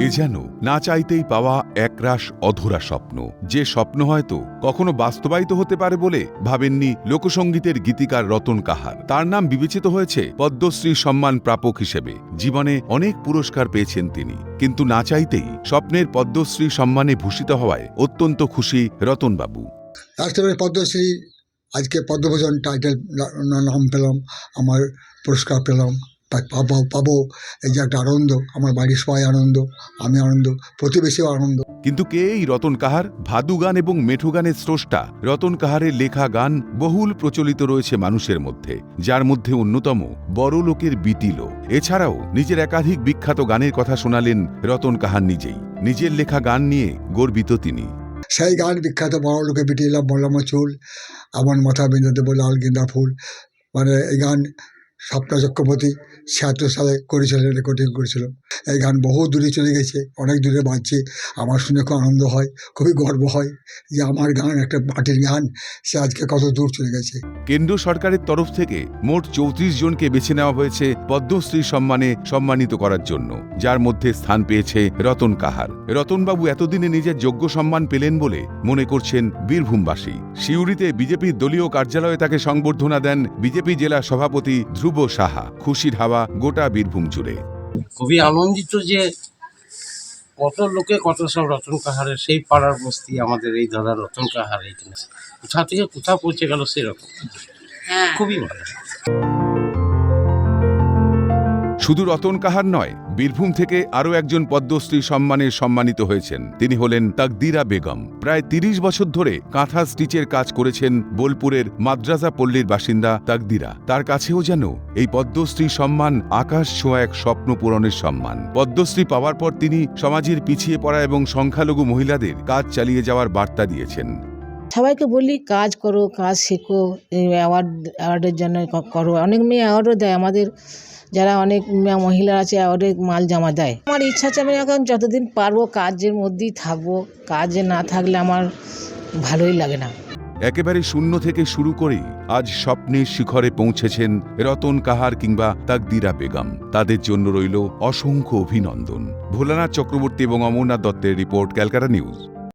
এ যেন না চাইতেই পাওয়া একরাশ অধরা স্বপ্ন। যে স্বপ্ন হয়তো কখনো বাস্তবায়িত হতে পারে বলে ভাবেননি লোকসঙ্গীতের গীতিকার রতন কাহার। তার নাম বিবেচিত হয়েছে পদ্মশ্রী সম্মান প্রাপক হিসেবে। জীবনে অনেক পুরস্কার পেয়েছেন তিনি। কিন্তু না চাইতেই স্বপ্নের পদ্মশ্রী সম্মানে ভূষিত হওয়ায় অত্যন্ত খুশি রতনবাবু। রাষ্ট্রপতি পদ্মশ্রী, আজকে পদ্মভূষণ টাইটেল নাম পেলাম, আমার পুরস্কার পেলাম। পাবো পাবো। এই যে একটা আনন্দ আমার বাড়ির সবাই আনন্দ আমি আনন্দ প্রতিবেশীও আনন্দ। কিন্তু কে এই রতন কাহার? ভাদু গান এবং মেঠু গানের স্রষ্টা। রতন কাহারের লেখা গান বহুল প্রচলিত রয়েছে মানুষের মধ্যে যার মধ্যে অন্যতম বড় লোকের বিতিল এছাড়াও নিজের একাধিক বিখ্যাত গানের কথা শোনালেন রতন কাহার নিজেই। নিজের লেখা গান নিয়ে গর্বিত তিনি। সেই গান বিখ্যাত বড় লোকে বিটিলাম বললাম চুল আমার মাথা বিন্দুতে বলে লাল গেঁদা ফুল। মানে এই গান স্বপ্না চক্রবর্তী ছিয়াত্তর সালে করেছিলেন রেকর্ডিং করেছিল এই গান বহু দূরে চলে গেছে, অনেক দূরে বাঁচছে। আমার শুনে খুব আনন্দ হয়, খুবই গর্ব হয় যে আমার গান, একটা মাটির গান, সে আজকে কত দূর চলে গেছে। কেন্দ্র সরকারের তরফ থেকে মোট চৌত্রিশ জনকে বেছে নেওয়া হয়েছে পদ্মশ্রী সম্মানে সম্মানিত করার জন্য, যার মধ্যে স্থান পেয়েছে রতন কাহার। রতনবাবু এতদিনে নিজের যোগ্য সম্মান পেলেন বলে মনে করছেন বীরভূমবাসী। সিউড়িতে বিজেপির দলীয় কার্যালয়ে তাকে সংবর্ধনা দেন বিজেপি জেলা সভাপতি ধ্রুব সাহা খুশির হাওয়া গোটা বীরভূম জুড়ে। খুবই আনন্দিত যে কত লোকে কত সব রতন কাহারে সেই পাড়ার বস্তি আমাদের এই দাদা রতন কাহারে এইখানে কোথা থেকে কোথাও পৌঁছে গেল সেরকম। খুবই ভালো। শুধু রতন কাহার নয়, বীরভূম থেকে আরও একজন পদ্মশ্রী সম্মানে সম্মানিত হয়েছেন। তিনি হলেন তাকদিরা বেগম। প্রায় তিরিশ বছর ধরে কাঁথা স্টিচের কাজ করেছেন বোলপুরের মাদ্রাজা পল্লীর বাসিন্দা তাকদিরা। তার কাছেও যেন এই পদ্মশ্রী সম্মান আকাশ ছোঁয়া এক স্বপ্ন পূরণের সম্মান। পদ্মশ্রী পাওয়ার পর তিনি সমাজের পিছিয়ে পড়া এবং সংখ্যালঘু মহিলাদের কাজ চালিয়ে যাওয়ার বার্তা দিয়েছেন। সবাইকে বলি, কাজ করো, কাজ শেখো অ্যাওয়ার্ড অ্যাওয়ার্ডের জন্য করো। অনেক মেয়ে অ্যাওয়ার্ডও দেয় আমাদের। যারা অনেক মহিলা আছে অনেক মাল জমা দেয়। আমার ইচ্ছা আছে আমি এখন যতদিন পারব কাজের মধ্যেই থাকব। কাজে না থাকলে আমার ভালোই লাগে না। একেবারে শূন্য থেকে শুরু করেই আজ স্বপ্নের শিখরে পৌঁছেছেন রতন কাহার কিংবা তাকদিরা বেগম। তাদের জন্য রইল অসংখ্য অভিনন্দন। ভোলানাথ চক্রবর্তী এবং অমরনাথ দত্তের রিপোর্ট, ক্যালকাটা নিউজ।